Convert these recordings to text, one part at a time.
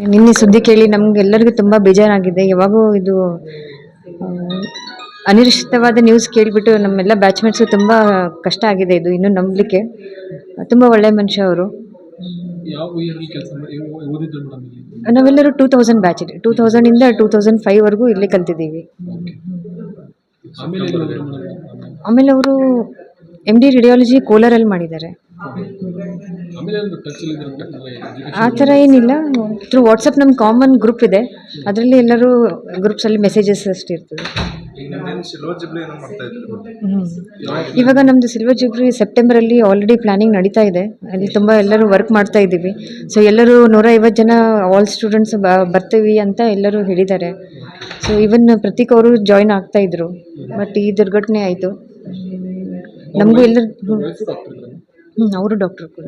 ನಿನ್ನೆ ಸುದ್ದಿ ಕೇಳಿ ನಮ್ಗೆಲ್ಲರಿಗೂ ತುಂಬ ಬೇಜಾರಾಗಿದೆ. ಯಾವಾಗೂ ಇದು ಅನಿರೀಕ್ಷಿತವಾದ ನ್ಯೂಸ್ ಕೇಳಿಬಿಟ್ಟು ನಮ್ಮೆಲ್ಲ ಬ್ಯಾಚ್ಮೇಟ್ಸ್ ತುಂಬ ಕಷ್ಟ ಆಗಿದೆ ಇದು ಇನ್ನೂ ನಂಬಲಿಕ್ಕೆ. ತುಂಬ ಒಳ್ಳೆಯ ಮನುಷ್ಯ ಅವರು. ನಾವೆಲ್ಲರೂ ಟೂ ತೌಸಂಡ್ ಬ್ಯಾಚ್ ಟೂ ತೌಸಂಡಿಂದ ಟೂ ತೌಸಂಡ್ ಫೈವ್ವರೆಗೂ ಇಲ್ಲೇ ಕಲ್ತಿದ್ದೀವಿ. ಆಮೇಲೆ ಅವರು ಎಂ ಡಿ ರೇಡಿಯಾಲಜಿ ಕೋಲಾರಲ್ಲಿ ಮಾಡಿದ್ದಾರೆ. ಆ ಥರ ಏನಿಲ್ಲ. ಥ್ರೂ ವಾಟ್ಸಪ್ ನಮ್ಮ ಕಾಮನ್ ಗ್ರೂಪ್ ಇದೆ. ಅದರಲ್ಲಿ ಎಲ್ಲರೂ ಗ್ರೂಪ್ಸಲ್ಲಿ ಮೆಸೇಜಸ್ ಅಷ್ಟು ಇರ್ತದೆ. ಇವಾಗ ನಮ್ಮದು ಸಿಲ್ವರ್ ಜುಬ್ಲಿ ಸೆಪ್ಟೆಂಬರಲ್ಲಿ ಆಲ್ರೆಡಿ ಪ್ಲಾನಿಂಗ್ ನಡೀತಾ ಇದೆ. ಅಲ್ಲಿ ತುಂಬ ಎಲ್ಲರೂ ವರ್ಕ್ ಮಾಡ್ತಾ ಇದ್ದೀವಿ. ಸೊ ಎಲ್ಲರೂ ನೂರ ಐವತ್ತು ಜನ ಆಲ್ ಸ್ಟೂಡೆಂಟ್ಸ್ ಬರ್ತೀವಿ ಅಂತ ಎಲ್ಲರೂ ಹೇಳಿದ್ದಾರೆ. ಸೊ ಇವನ್ ಪ್ರತೀಕ್ ಅವರು ಜಾಯ್ನ್ ಆಗ್ತಾ ಇದ್ರು. ಬಟ್ ಈ ದುರ್ಘಟನೆ ಆಯಿತು. ನಮಗೂ ಎಲ್ಲರೂ ಹ್ಞೂ ಅವರು ಡಾಕ್ಟ್ರು ಕೂಡ.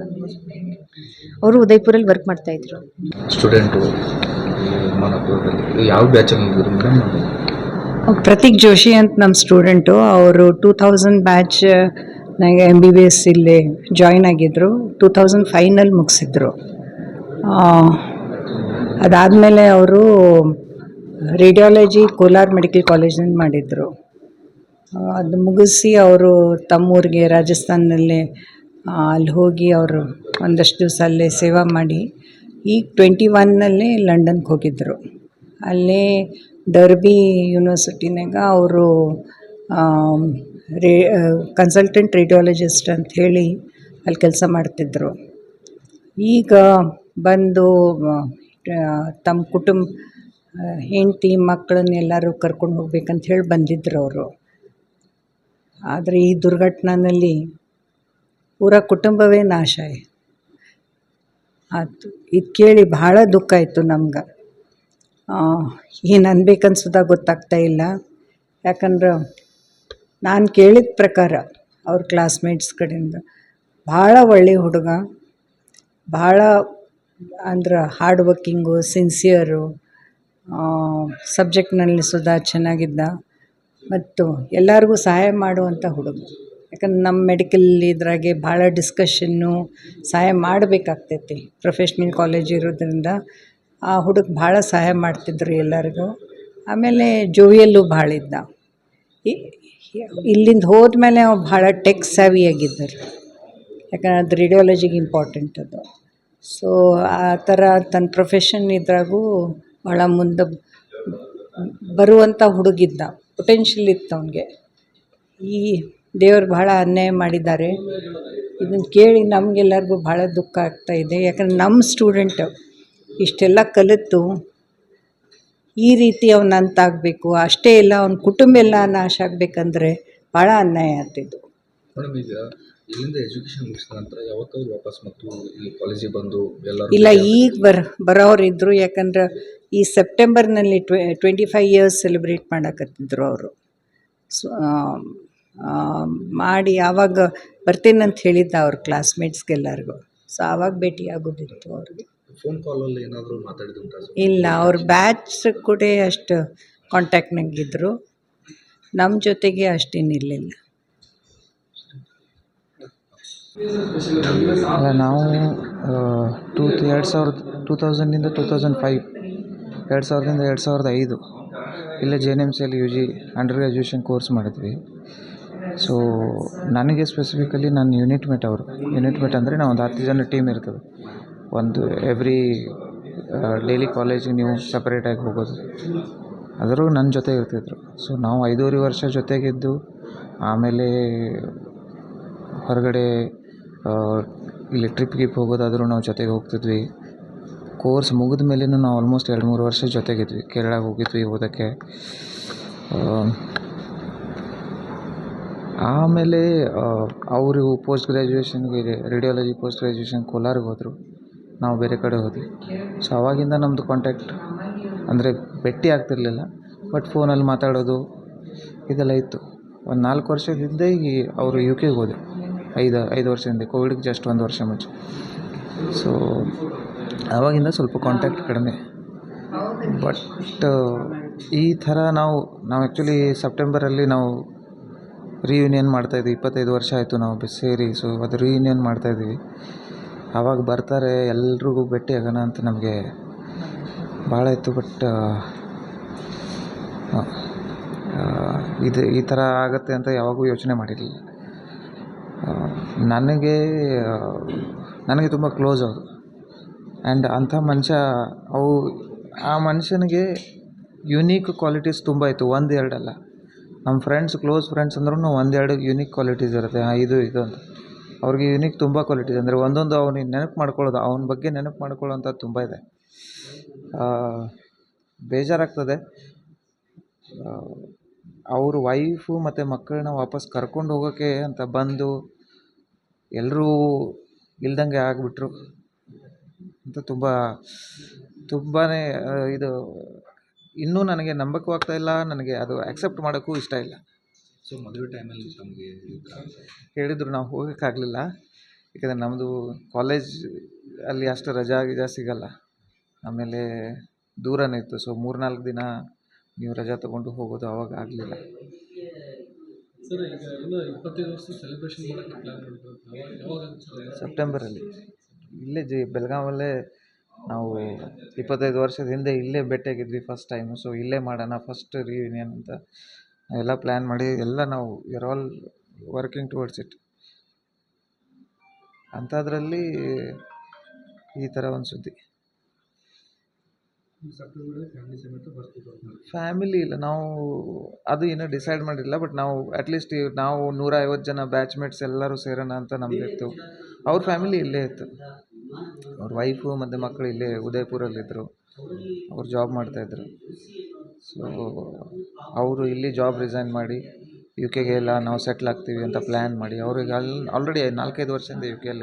ಅವರು ಉದಯ್ಪುರಲ್ಲಿ ವರ್ಕ್ ಮಾಡ್ತಾ ಇದ್ರು. ಸ್ಟೂಡೆಂಟು ಯಾವ ಮೇಡಮ್ ಪ್ರತೀಕ್ ಜೋಶಿ ಅಂತ ನಮ್ಮ ಸ್ಟೂಡೆಂಟು ಅವರು ಟೂ ತೌಸಂಡ್ ಬ್ಯಾಚ್ ನನಗೆ ಎಂ ಬಿ ಬಿ ಎಸ್ ಇಲ್ಲಿ ಜಾಯಿನ್ ಆಗಿದ್ದರು ಟೂ ತೌಸಂಡ್ ಫೈನಲ್ ಮುಗಿಸಿದ್ರು. ಅದಾದಮೇಲೆ ಅವರು ರೇಡಿಯಾಲಜಿ ಕೋಲಾರ್ ಮೆಡಿಕಲ್ ಕಾಲೇಜಿನಲ್ಲಿ ಮಾಡಿದರು. ಅದು ಮುಗಿಸಿ ಅವರು ತಮ್ಮೂರಿಗೆ ರಾಜಸ್ಥಾನದಲ್ಲಿ ಅಲ್ಲಿ ಹೋಗಿ ಅವರು ಒಂದಷ್ಟು ದಿವಸ ಅಲ್ಲೇ ಸೇವಾ ಮಾಡಿ, ಈಗ ಟ್ವೆಂಟಿ ಒನ್ನಲ್ಲಿ ಲಂಡನ್ಗೆ ಹೋಗಿದ್ದರು. ಅಲ್ಲೇ ಡರ್ಬಿ ಯೂನಿವರ್ಸಿಟಿನಾಗ ಅವರು ರೇ ಕನ್ಸಲ್ಟೆಂಟ್ ರೇಡಿಯಾಲಜಿಸ್ಟ್ ಅಂತ ಹೇಳಿ ಅಲ್ಲಿ ಕೆಲಸ ಮಾಡ್ತಿದ್ದರು. ಈಗ ಬಂದು ತಮ್ಮ ಕುಟುಂಬ ಹೆಂಡತಿ ಮಕ್ಕಳನ್ನೆಲ್ಲರೂ ಕರ್ಕೊಂಡು ಹೋಗ್ಬೇಕಂತ ಹೇಳಿ ಬಂದಿದ್ದರು ಅವರು. ಆದರೆ ಈ ದುರ್ಘಟನೆಯಲ್ಲಿ ಪೂರ ಕುಟುಂಬವೇ ನಾಶ ಆಯಿತು. ಇದು ಕೇಳಿ ಭಾಳ ದುಃಖ ಆಯಿತು ನಮ್ಗೆ. ಏನು ಅನ್ಬೇಕನ್ಸೋದ ಗೊತ್ತಾಗ್ತಾ ಇಲ್ಲ. ಯಾಕಂದ್ರೆ ನಾನು ಕೇಳಿದ ಪ್ರಕಾರ ಅವ್ರ ಕ್ಲಾಸ್ಮೇಟ್ಸ್ ಕಡೆಯಿಂದ ಭಾಳ ಒಳ್ಳೆಯ ಹುಡುಗ ಭಾಳ ಅಂದ್ರೆ ಹಾರ್ಡ್ ವರ್ಕಿಂಗು ಸಿನ್ಸಿಯರು ಸಬ್ಜೆಕ್ಟ್ನಲ್ಲಿ ಸುದಾ ಚೆನ್ನಾಗಿದ್ದ. ಮತ್ತು ಎಲ್ಲರಿಗೂ ಸಹಾಯ ಮಾಡುವಂಥ ಹುಡುಗ. ಯಾಕಂದ್ರೆ ನಮ್ಮ ಮೆಡಿಕಲ್ ಇದ್ರಾಗೆ ಭಾಳ ಡಿಸ್ಕಷನ್ನು ಸಹಾಯ ಮಾಡಬೇಕಾಗ್ತೈತಿ. ಪ್ರೊಫೆಷ್ನಲ್ ಕಾಲೇಜ್ ಇರೋದ್ರಿಂದ ಆ ಹುಡುಗ ಭಾಳ ಸಹಾಯ ಮಾಡ್ತಿದ್ರು ಎಲ್ಲರಿಗೂ. ಆಮೇಲೆ ಜೋವಿಯಲ್ಲೂ ಭಾಳ ಇದ್ದ. ಇಲ್ಲಿಂದ ಹೋದ್ಮೇಲೆ ಅವ ಭಾಳ ಟೆಕ್ ಸ್ಯಾವಿಯಾಗಿದ್ದರು ಯಾಕಂದ್ರೆ ಅದು ರೇಡಿಯಾಲಜಿಗೆ ಇಂಪಾರ್ಟೆಂಟ್ ಅದು. ಸೊ ಆ ಥರ ತನ್ನ ಪ್ರೊಫೆಷನ್ ಇದ್ರಾಗೂ ಭಾಳ ಮುಂದೆ ಬರುವಂಥ ಹುಡುಗಿದ್ದ. ಪೊಟೆನ್ಷಿಯಲ್ ಇತ್ತು ಅವನಿಗೆ. ಈ ದೇವರು ಬಹಳ ಅನ್ಯಾಯ ಮಾಡಿದ್ದಾರೆ. ಇದನ್ನು ಕೇಳಿ ನಮಗೆಲ್ಲರಿಗೂ ಭಾಳ ದುಃಖ ಆಗ್ತಾ ಇದೆ. ಯಾಕಂದ್ರೆ ನಮ್ಮ ಸ್ಟೂಡೆಂಟ್ ಇಷ್ಟೆಲ್ಲ ಕಲಿತು ಈ ರೀತಿ ಅವನ ಅಂತಾಗಬೇಕು. ಅಷ್ಟೇ ಇಲ್ಲ, ಅವನ ಕುಟುಂಬ ಎಲ್ಲ ನಾಶ ಆಗಬೇಕಂದ್ರೆ ಭಾಳ ಅನ್ಯಾಯ ಆಗ್ತಿದ್ದು ಇಲ್ಲಿಂದ ಎಜುಕೇಶನ್ ಮುಗಿಸಿದ ನಂತರ ಯಾವತ್ತಾದ್ರು ವಾಪಸ್ ಮತ್ತು ಇಲ್ಲಿ ಕಾಲೇಜಿಗೆ ಬಂದು ಎಲ್ಲರೂ ಇಲ್ಲ ಈಗ ಬರ ಬರೋರು ಇದ್ದರು ಯಾಕಂದ್ರೆ ಈ ಸೆಪ್ಟೆಂಬರ್ನಲ್ಲಿ ಟ್ವೆ ಟ್ವೆಂಟಿ ಫೈವ್ ಇಯರ್ಸ್ ಸೆಲೆಬ್ರೇಟ್ ಮಾಡಕತ್ತಿದ್ರು ಅವರು. ಸೊ ಮಾಡಿ ಆವಾಗ ಅಂತ ಹೇಳಿದ್ದ ಅವ್ರ ಕ್ಲಾಸ್ಮೇಟ್ಸ್ಗೆಲ್ಲರಿಗೂ ಸೊ ಆವಾಗ ಭೇಟಿ ಆಗೋದಿತ್ತು ಅವ್ರಿಗೆ. ಫೋನ್ ಕಾಲಲ್ಲಿ ಏನಾದರೂ ಮಾತಾಡಿದ್ರು ಇಲ್ಲ ಅವ್ರ ಬ್ಯಾಚ್ ಕೂಡ ಅಷ್ಟು ಕಾಂಟ್ಯಾಕ್ಟ್ನಾಗಿದ್ದರು ನಮ್ಮ ಜೊತೆಗೆ ಅಷ್ಟೇನಿರಲಿಲ್ಲ ಅಲ್ಲ, ನಾವು ಟೂ ಎರಡು ಸಾವಿರದ ಟೂ ತೌಸಂಡಿಂದ ಟೂ ತೌಸಂಡ್ ಫೈವ್ ಎರಡು ಸಾವಿರದಿಂದ ಎರಡು ಸಾವಿರದ ಐದು. ಇಲ್ಲೇ ಜೆ ಎನ್ ಎಂ ಸಿಯಲ್ಲಿ U G under graduation course ಮಾಡಿದ್ವಿ. ಸೊ ನನಗೆ ಸ್ಪೆಸಿಫಿಕಲಿ ನನ್ನ ಯೂನಿಟ್ ಮೇಟ್ ಅವರು. ಯೂನಿಟ್ ಮೇಟ್ ಅಂದರೆ ನಾವು ಒಂದು ಹತ್ತು ಜನ ಟೀಮ್ ಇರ್ತದೆ. ಒಂದು ಎವ್ರಿ ಡೈಲಿ ಕಾಲೇಜಿಗೆ ನೀವು ಸಪ್ರೇಟಾಗಿ ಹೋಗೋದು. ಆದರೂ ನನ್ನ ಜೊತೆ ಇರ್ತಿದ್ರು. ಸೊ ನಾವು ಐದೂವರೆ ವರ್ಷ ಜೊತೆಗಿದ್ದು, ಆಮೇಲೆ ಹೊರಗಡೆ ಇಲ್ಲಿ ಟ್ರಿಪ್ ಗಿಪ್ ಹೋಗೋದಾದರೂ ನಾವು ಜೊತೆಗೆ ಹೋಗ್ತಿದ್ವಿ. ಕೋರ್ಸ್ ಮುಗಿದ ಮೇಲೇನು ನಾವು ಆಲ್ಮೋಸ್ಟ್ ಎರಡು ಮೂರು ವರ್ಷ ಜೊತೆಗಿದ್ವಿ ಕೇರಳಾಗೆ ಹೋಗಿದ್ವಿ ಓದೋಕ್ಕೆ. ಆಮೇಲೆ ಅವರು ಪೋಸ್ಟ್ ಗ್ರ್ಯಾಜುಯೇಷನ್ಗೆ ರೇಡಿಯಾಲಜಿ ಪೋಸ್ಟ್ ಗ್ರ್ಯಾಜುಯೇಷನ್ ಕೋಲಾರಿಗೆ ಹೋದರು. ನಾವು ಬೇರೆ ಕಡೆ ಹೋದ್ವಿ. ಸೊ ಅವಾಗಿಂದ ನಮ್ಮದು ಕಾಂಟ್ಯಾಕ್ಟ್ ಅಂದರೆ ಭೇಟಿ ಆಗ್ತಿರಲಿಲ್ಲ. ಬಟ್ ಫೋನಲ್ಲಿ ಮಾತಾಡೋದು ಇದೆಲ್ಲ ಇತ್ತು. ಒಂದು ನಾಲ್ಕು ವರ್ಷದಿಂದ ಈಗ ಅವರು ಯು ಕೆಗೆ ಹೋದೆ ಐದು ಐದು ವರ್ಷ ಹಿಂದೆ, ಕೋವಿಡ್ಗೆ ಜಸ್ಟ್ ಒಂದು ವರ್ಷ ಮುಂಚೆ. ಸೊ ಆವಾಗಿಂದ ಸ್ವಲ್ಪ ಕಾಂಟ್ಯಾಕ್ಟ್ ಕಡಿಮೆ. ಬಟ್ ಈ ಥರ ನಾವು ನಾವು ಆ್ಯಕ್ಚುಲಿ ಸೆಪ್ಟೆಂಬರಲ್ಲಿ ನಾವು ರಿಯೂನಿಯನ್ ಮಾಡ್ತಾಯಿದ್ವಿ ಇಪ್ಪತ್ತೈದು ವರ್ಷ ಆಯಿತು ನಾವು ಸೇರಿ. ಸೊ ಅದು ರೀಯೂನಿಯನ್ ಮಾಡ್ತಾಯಿದ್ವಿ ಆವಾಗ ಬರ್ತಾರೆ ಎಲ್ರಿಗೂ ಭೇಟಿ ಆಗೋಣ ಅಂತ ನಮಗೆ ಭಾಳ ಇತ್ತು. ಬಟ್ ಇದು ಈ ಥರ ಆಗುತ್ತೆ ಅಂತ ಯಾವಾಗೂ ಯೋಚನೆ ಮಾಡಿರಲಿಲ್ಲ. ನನಗೆ ನನಗೆ ತುಂಬ ಕ್ಲೋಸ್ ಅವರು. ಆ್ಯಂಡ್ ಅಂಥ ಮನುಷ್ಯ, ಅವು, ಆ ಮನುಷ್ಯನಿಗೆ ಯುನೀಕ್ ಕ್ವಾಲಿಟೀಸ್ ತುಂಬ ಇತ್ತು, ಒಂದು ಎರಡಲ್ಲ. ನಮ್ಮ ಫ್ರೆಂಡ್ಸ್ ಕ್ಲೋಸ್ ಫ್ರೆಂಡ್ಸ್ ಅಂದ್ರೂ ಒಂದೆರಡು ಯುನೀಕ್ ಕ್ವಾಲಿಟೀಸ್ ಇರುತ್ತೆ, ಹಾಂ, ಇದು ಇದು ಅಂತ. ಅವ್ರಿಗೆ ಯುನೀಕ್ ತುಂಬ ಕ್ವಾಲಿಟೀಸ್ ಅಂದರೆ ಒಂದೊಂದು ಅವನಿಗೆ ನೆನಪು ಮಾಡ್ಕೊಳ್ಳೋದು, ಅವನ ಬಗ್ಗೆ ನೆನಪು ಮಾಡ್ಕೊಳ್ಳೋಂಥದ್ದು ತುಂಬ ಇದೆ. ಬೇಜಾರಾಗ್ತದೆ. ಅವ್ರ ವೈಫು ಮತ್ತು ಮಕ್ಕಳನ್ನ ವಾಪಸ್ ಕರ್ಕೊಂಡು ಹೋಗೋಕ್ಕೆ ಅಂತ ಬಂದು ಎಲ್ಲರೂ ಇಲ್ದಂಗೆ ಆಗಿಬಿಟ್ರು. ಅಂತ ತುಂಬ ತುಂಬಾ ಇದು ಇನ್ನೂ ನನಗೆ ನಂಬಕ್ಕೂ ಆಗ್ತಾ ಇಲ್ಲ. ನನಗೆ ಅದು ಆ್ಯಕ್ಸೆಪ್ಟ್ ಮಾಡೋಕ್ಕೂ ಇಷ್ಟ ಇಲ್ಲ. ಸೊ ಮದುವೆ ಟೈಮಲ್ಲಿ ತಮಗೆ ಹೇಳಿದ್ರು ನಾವು ಹೋಗೋಕ್ಕಾಗಲಿಲ್ಲ ಯಾಕಂದರೆ ನಮ್ಮದು ಕಾಲೇಜ್ ಅಲ್ಲಿ ಅಷ್ಟು ರಜಾ ಗಿಜಾ ಸಿಗಲ್ಲ. ಆಮೇಲೆ ದೂರನೇ ಇತ್ತು. ಸೊ ಮೂರ್ನಾಲ್ಕು ದಿನ ನೀವು ರಜಾ ತಗೊಂಡು ಹೋಗೋದು ಆವಾಗ ಆಗಲಿಲ್ಲ. ಸರ್ ಈಗ ಇನ್ನು ಇಪ್ಪತ್ತೈದು ವರ್ಷ ಸೆಲೆಬ್ರೇಷನ್ ಮಾಡೋಕ್ಕೆ ಪ್ಲ್ಯಾನ್ ಮಾಡಿದ್ರು ಯಾವಾಗ ಸರ್ ಸೆಪ್ಟೆಂಬರಲ್ಲಿ ಇಲ್ಲೇ ಜಿ ಬೆಳಗಾವಲ್ಲೇ ನಾವು ಇಪ್ಪತ್ತೈದು ವರ್ಷದ ಹಿಂದೆ ಇಲ್ಲೇ ಭೇಟಿಯಾಗಿದ್ವಿ ಫಸ್ಟ್ ಟೈಮು ಸೊ ಇಲ್ಲೇ ಮಾಡೋಣ ಫಸ್ಟ್ ರಿಯೂನಿಯನ್ ಅಂತ ಎಲ್ಲ ಪ್ಲ್ಯಾನ್ ಮಾಡಿ ಎಲ್ಲ ನಾವು are all working towards it ಅಂಥದ್ರಲ್ಲಿ ಈ ಥರ ಒಂದು ಸುದ್ದಿ. ಫ್ಯಾಮಿಲಿ ಇಲ್ಲ, ನಾವು ಅದು ಇನ್ನೂ ಡಿಸೈಡ್ ಮಾಡಿಲ್ಲ ಬಟ್ ನಾವು ಅಟ್ಲೀಸ್ಟ್ ನಾವು ನೂರ ಐವತ್ತು ಜನ ಬ್ಯಾಚ್ಮೇಟ್ಸ್ ಎಲ್ಲರೂ ಸೇರೋಣ ಅಂತ ನಮ್ದಿತ್ತು ಅವ್ರ ಫ್ಯಾಮಿಲಿ ಇಲ್ಲೇ ಇತ್ತು. ಅವ್ರ ವೈಫು ಮತ್ತು ಮಕ್ಕಳು ಇಲ್ಲೇ ಉದಯಪುರಲ್ಲಿದ್ದರು ಅವ್ರು ಜಾಬ್ ಮಾಡ್ತಾಯಿದ್ರು ಸೊ ಅವರು ಇಲ್ಲಿ ಜಾಬ್ ರಿಸೈನ್ ಮಾಡಿ ಯು ಕೆಗೆ ಎಲ್ಲ ನಾವು ಸೆಟ್ಲ್ ಆಗ್ತೀವಿ ಅಂತ ಪ್ಲ್ಯಾನ್ ಮಾಡಿ, ಅವ್ರಿಗೆ ಅಲ್ಲಿ ಆಲ್ರೆಡಿ ನಾಲ್ಕೈದು ವರ್ಷದಿಂದ ಯು ಕೆಯಲ್ಲಿ